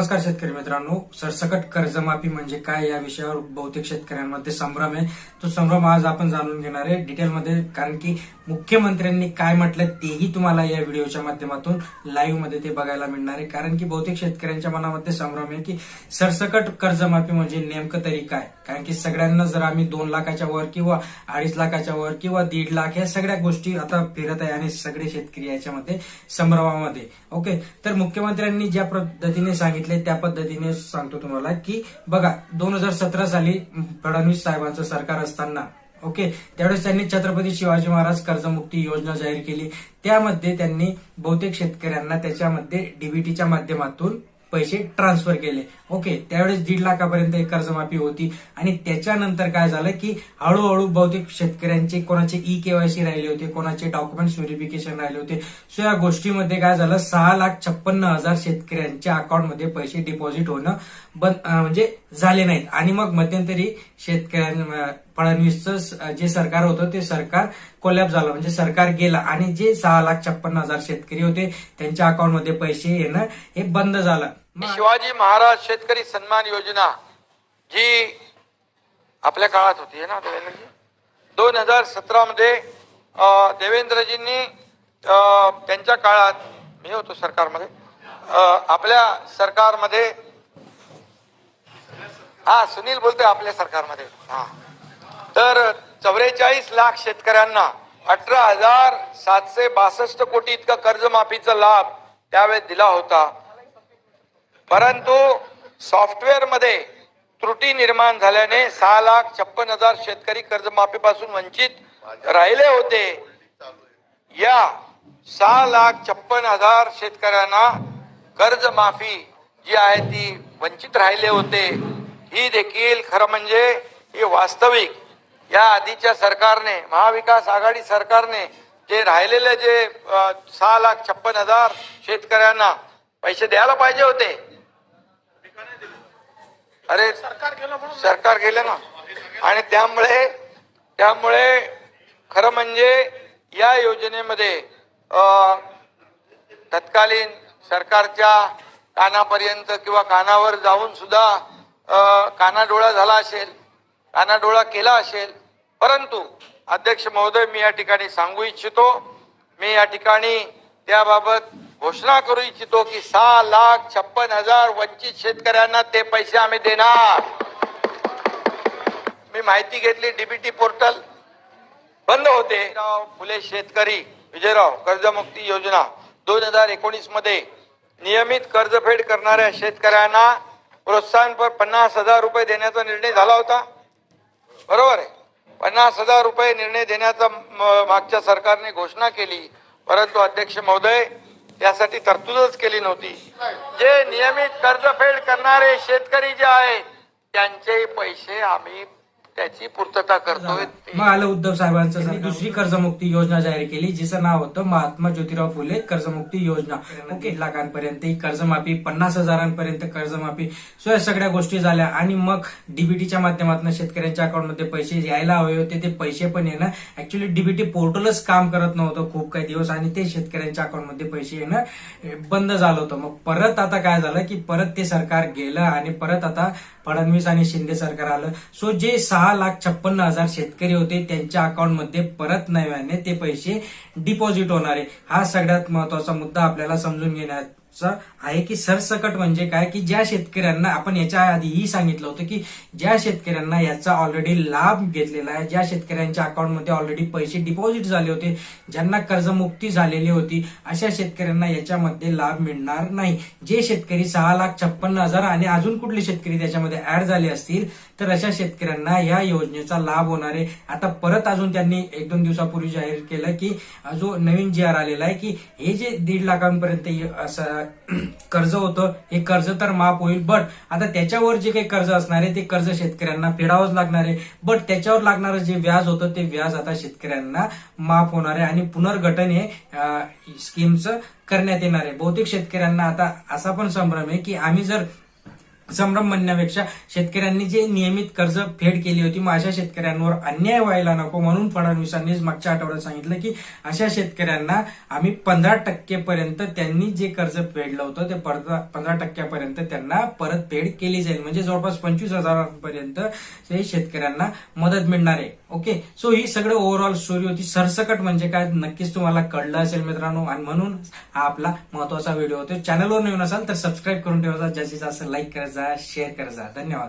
नमस्कार शेतकरी मित्रांनो. सरसकट कर्जमाफी म्हणजे काय या विषयावर बहुतेक शेतकऱ्यांमध्ये संभ्रम आहे. तो संभ्रम आज आपण जाणून घेणार आहे डिटेलमध्ये कारण की मुख्यमंत्र्यांनी काय म्हटलं तेही तुम्हाला या व्हिडिओच्या माध्यमातून लाईव्हमध्ये ते बघायला मिळणार आहे. कारण की बहुतेक शेतकऱ्यांच्या मनामध्ये संभ्रम आहे की सरसकट कर्जमाफी म्हणजे नेमकं तरी काय? कारण की सगळ्यांना जर आम्ही दोन लाखाच्या वर किंवा अडीच लाखाच्या वर किंवा दीड लाख या सगळ्या गोष्टी आता फिरत आहे आणि सगळे शेतकरी याच्यामध्ये संभ्रमामध्ये. ओके? तर मुख्यमंत्र्यांनी ज्या पद्धतीने सांगितलं त्या पद्धतीने सांगतो तुम्हाला की बघा दोन हजार सतरा साली फडणवीस साहेबांचं सरकार असताना ओके त्यावेळेस त्यांनी छत्रपती शिवाजी महाराज कर्जमुक्ती योजना जाहीर केली. त्यामध्ये त्यांनी बहुतेक शेतकऱ्यांना त्याच्यामध्ये डीबीटीच्या माध्यमातून पैसे ट्रान्सफर केले. ओके त्यावेळेस दीड लाखापर्यंत एक कर्जमाफी होती. आणि त्याच्यानंतर काय झालं की हळूहळू बहुतेक शेतकऱ्यांचे कोणाचे ई केवायसी राहिले होते कोणाचे डॉक्युमेंट्स व्हेरिफिकेशन राहिले होते. सो या गोष्टीमध्ये काय झालं सहा लाख छप्पन्न हजार शेतकऱ्यांच्या अकाउंटमध्ये पैसे डिपॉझिट होणं बंद म्हणजे झाले नाहीत. आणि मग मध्यंतरी शेतकऱ्यां फडणवीसचं जे सरकार होतं ते सरकार कोलॅप झालं. म्हणजे सरकार गेलं आणि जे सहा लाख छप्पन्न हजार शेतकरी होते त्यांच्या अकाउंटमध्ये पैसे येणं हे बंद झालं. शिवाजी महाराज शेतकरी सन्मान योजना जी आपल्या काळात होती है ना देवेंद्रजी? दोन हजार सतरा मध्ये देवेंद्रजींनी त्यांच्या काळात मी होतो सरकारमध्ये आपल्या सरकारमध्ये हा सुनील बोलतोय आपल्या सरकारमध्ये हा. तर चौवेचाळीस लाख शेतकऱ्यांना अठरा हजार सातशे बासष्ट कोटी इतका कर्जमाफीचा लाभ त्यावेळेस दिला होता. परंतु सॉफ्टवेअरमध्ये त्रुटी निर्माण झाल्याने सहा लाख छप्पन हजार शेतकरी कर्जमाफीपासून वंचित राहिले होते. या सहा लाख छप्पन हजार शेतकऱ्यांना कर्जमाफी जी आहे ती वंचित राहिले होते. ही देखील खरं म्हणजे ही वास्तविक. या आधीच्या सरकारने महाविकास आघाडी सरकारने जे राहिलेले जे सहा लाख छप्पन हजार शेतकऱ्यांना पैसे द्यायला पाहिजे होते. अरे सरकार गेलं सरकार ना. आणि त्यामुळे त्यामुळे खरं म्हणजे या योजनेमध्ये तत्कालीन सरकारच्या कानापर्यंत किंवा कानावर जाऊन सुद्धा कानाडोळा झाला असेल कानाडोळा केला असेल. परंतु अध्यक्ष महोदय मी या ठिकाणी सांगू इच्छितो. मी या ठिकाणी त्याबाबत घोषणा करू इच्छितो की सहा लाख छप्पन हजार वंचित शेतकऱ्यांना ते पैसे आम्ही देणार. मी माहिती घेतली डीबीटी पोर्टल बंद होते. फुले शेतकरी विजयराव कर्जमुक्ती योजना दोन हजार एकोणीसमध्ये नियमित कर्जफेड करणाऱ्या शेतकऱ्यांना प्रोत्साहनपर पन्नास हजार रुपये देण्याचा निर्णय झाला होता. बरोबर आहे. पन्नास हजार रुपये निर्णय देण्याचा म- मागच्या सरकारने घोषणा केली. परंतु अध्यक्ष महोदय त्यासाठी तरतूदच केली नव्हती. जे नियमित कर्जफेड करणारे शेतकरी जे आहेत त्यांचे पैसे आम्ही त्याची पूर्तता करतोय. मग आलं उद्धव साहेबांचं सरकार. दुसरी कर्जमुक्ती योजना जाहीर केली जिचं नाव होतं महात्मा ज्योतिराव फुले कर्जमुक्ती योजना. ओके लाखांपर्यंत ही कर्जमाफी पन्नास हजारांपर्यंत कर्जमाफी. सो या सगळ्या गोष्टी झाल्या आणि मग डीबीटीच्या माध्यमातून शेतकऱ्यांच्या अकाउंटमध्ये पैसे यायला हवे होते. ते पैसे पण येणं ऍक्च्युली डीबीटी पोर्टलच काम करत नव्हतं खूप काही दिवस आणि ते शेतकऱ्यांच्या अकाउंटमध्ये पैसे येणं बंद झालं होतं. मग परत आता काय झालं की परत ते सरकार गेलं आणि परत आता फडणवीस आणि शिंदे सरकार आलं. सो जे सहा लाख छप्पन्न हजार शेतकरी होते. त्यांच्या अकाउंटमध्ये परत नव्याने ते पैसे डिपॉझिट होणारे हा सगळ्यात महत्त्वाचा मुद्दा आपल्याला समजून घेण्यात आहे की सरसकट म्हणजे काय? की ज्या शेतकऱ्यांना आपण याच्या आधीही सांगितलं होतं की ज्या शेतकऱ्यांना याचा ऑलरेडी लाभ घेतलेला आहे ज्या शेतकऱ्यांच्या अकाउंटमध्ये ऑलरेडी पैसे डिपॉझिट झाले होते ज्यांना कर्जमुक्ती झालेली होती अशा शेतकऱ्यांना याच्यामध्ये लाभ मिळणार नाही. जे शेतकरी सहा लाख छप्पन्न हजार आणि अजून कुठले शेतकरी त्याच्यामध्ये ऍड झाले असतील तर अशा शेतकऱ्यांना या योजनेचा लाभ होणार आहे. आता परत अजून त्यांनी एक दोन दिवसापूर्वी जाहीर केलं की जो नवीन जी आर आलेला आहे की हे जे दीड लाखांपर्यंत कर्ज होतं हे कर्ज तर माफ होईल बट आता त्याच्यावर जे काही कर्ज असणार आहे ते कर्ज शेतकऱ्यांना फेडावंच लागणार आहे. बट त्याच्यावर लागणारं जे व्याज होतं ते व्याज आता शेतकऱ्यांना माफ होणार आहे आणि पुनर्गठन हे स्कीमचं करण्यात येणार आहे. बहुतेक शेतकऱ्यांना आता असा पण संभ्रम आहे की आम्ही जर संभ्रम म्हणण्यापेक्षा शेतकऱ्यांनी जे नियमित कर्ज फेड केली होती मग अशा शेतकऱ्यांवर अन्याय व्हायला नको म्हणून फडणवीसांनी मागच्या आठवड्यात सांगितलं की अशा शेतकऱ्यांना आम्ही पंधरा टक्केपर्यंत त्यांनी जे कर्ज फेडलं होतं ते पंधरा टक्क्यापर्यंत त्यांना परत फेड केली जाईल. म्हणजे जवळपास पंचवीस हजारांपर्यंत हे शेतकऱ्यांना मदत मिळणार आहे. ओके सो ही सगळं ओव्हरऑल स्टोरी होती. सरसकट म्हणजे काय? नक्कीच तुम्हाला कळलं असेल मित्रांनो. आणि म्हणून हा आपला महत्त्वाचा व्हिडिओ होतो चॅनलवर नवीन असाल तर सबस्क्राईब करून ठेवा. जास्तीत जास्त लाईक करायचा शेअर करायचा धन्यवाद.